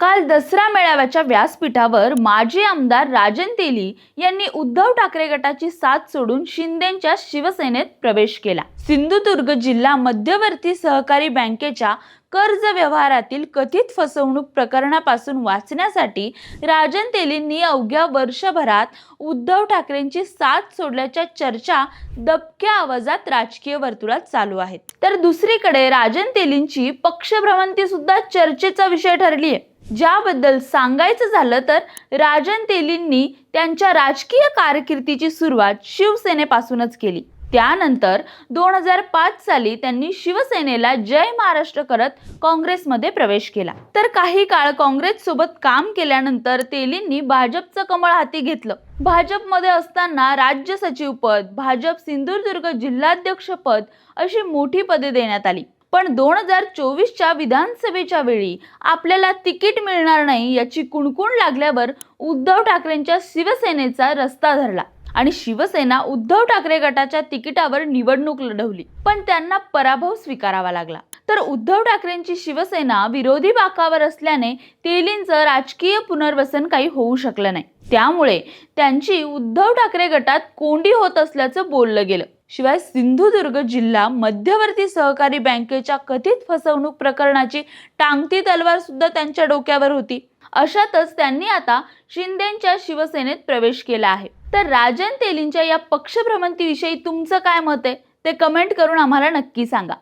काल दसरा मेळाव्याच्या व्यासपीठावर माजी आमदार राजन तेली यांनी उद्धव ठाकरे गटाची साथ सोडून शिंदेच्या शिवसेनेत प्रवेश केला. सिंधुदुर्ग जिल्हा मध्यवर्ती सहकारी बँकेच्या कर्ज व्यवहारातील कथित फसवणूक प्रकरणापासून वाचण्यासाठी राजन तेलींनी अवघ्या वर्षभरात उद्धव ठाकरेंची साथ सोडल्याच्या चर्चा दबक्या आवाजात राजकीय वर्तुळात चालू आहेत. तर दुसरीकडे राजन तेलींची पक्षभ्रमंती सुद्धा चर्चेचा विषय ठरली आहे ज्याबद्दल सांगायचं झालं तर राजन तेलींनी त्यांच्या राजकीय कारकिर्दीची सुरुवात शिवसेनेपासूनच केली. त्यानंतर दोन हजार पाच साली त्यांनी शिवसेनेला जय महाराष्ट्र करत काँग्रेसमध्ये प्रवेश केला. तर काही काळ काँग्रेस सोबत काम केल्यानंतर तेलींनी भाजपचं कमळ हाती घेतलं. भाजपमध्ये असताना राज्य सचिव पद भाजप सिंधुदुर्ग जिल्हाध्यक्ष पद अशी मोठी पदे देण्यात आली. पण दोन हजार चोवीसच्या विधानसभेच्या वेळी आपल्याला तिकीट मिळणार नाही याची कुणकुण लागल्यावर उद्धव ठाकरेंच्या शिवसेनेचा रस्ता धरला आणि शिवसेना उद्धव ठाकरे गटाच्या तिकिटावर निवडणूक लढवली. पण त्यांना पराभव स्वीकारावा लागला. तर उद्धव ठाकरेंची शिवसेना विरोधी बाकावर असल्याने तेलींचं राजकीय पुनर्वसन काही होऊ शकलं नाही. त्यामुळे त्यांची उद्धव ठाकरे गटात कोंडी होत असल्याचं बोललं गेलं. शिवाय सिंधुदुर्ग जिल्हा मध्यवर्ती सहकारी बँकेच्या कथित फसवणूक प्रकरणाची टांगती तलवार सुद्धा त्यांच्या डोक्यावर होती. अशातच त्यांनी आता शिंदेच्या शिवसेनेत प्रवेश केला आहे. तर राजन तेलींच्या या पक्षभ्रमंतीविषयी तुमचं काय मत आहे? ते कमेंट करून आम्हाला नक्की सांगा.